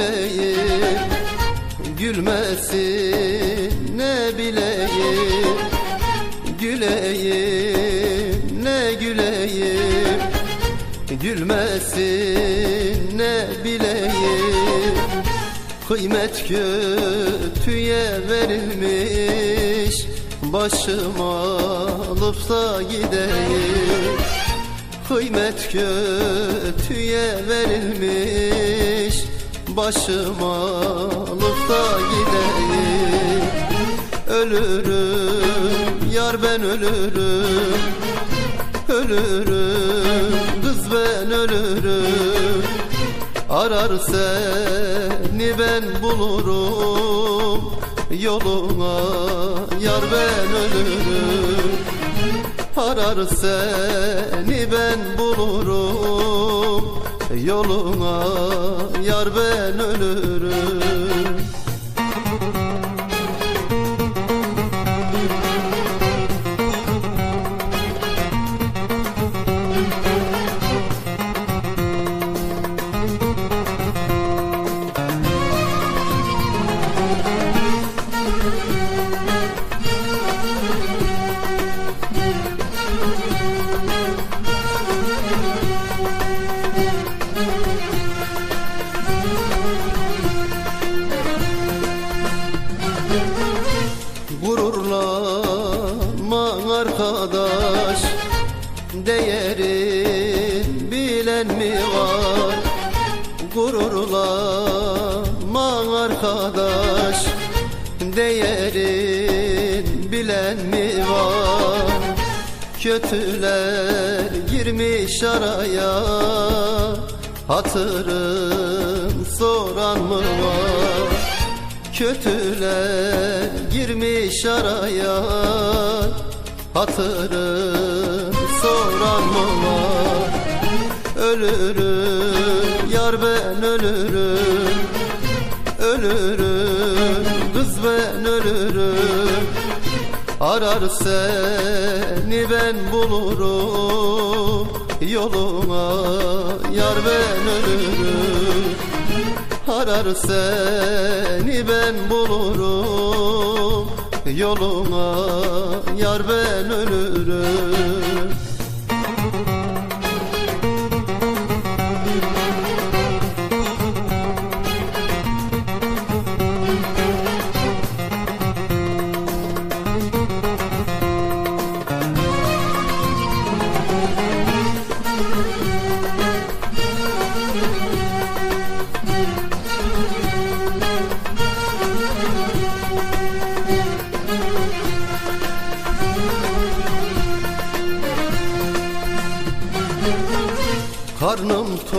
göreyim Gülmesin ne bileyim Güleyim ne güleyim Gülmesin ne bileyim. Kıymet kötüye verilmiş Başım alıp da gideyim. Kıymet kötüye verilmiş Başım alıp da gideyim. Ölürüm yar ben ölürüm. Ölürüm kız ben ölürüm. Arar seni ben bulurum. Yoluna yar ben ölürüm. Arar seni ben bulurum Yoluna yar ben ölürüm arkadaş? Değerin bilen mi var? Gururlanma arkadaş? Değerin bilen mi var? Kötüler girmiş araya. Hatırın soran mı var? Kötüler girmiş araya Hatırın soran mı Ölürüm yar ben ölürüm Ölürüm kız ben ölürüm. Arar seni ben bulurum Yoluma yar ben ölürüm. Arar seni ben bulurum Yoluna yar ben ölürüm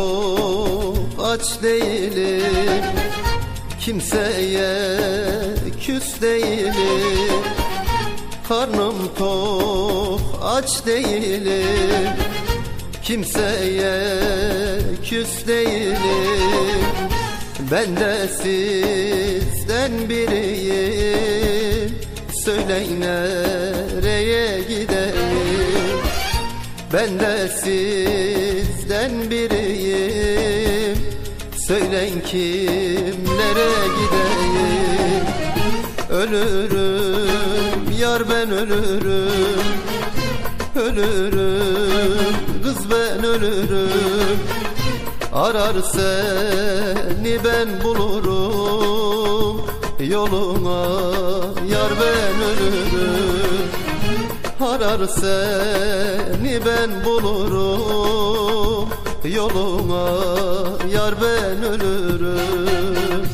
Tok aç değilim. Kimseye küs değilim. Karnım tok aç değilim. Kimseye küs değilim. Ben de sizden biriyim. Söyleyin nereye gideyim? Ben de sizden biriyim Söyleyin kimlere gideyim? Ölürüm yar ben ölürüm. Ölürüm kız ben ölürüm. Arar seni ben bulurum. Yoluna yar ben ölürüm. Arar seni ben bulurum Yoluna yar ben ölürüm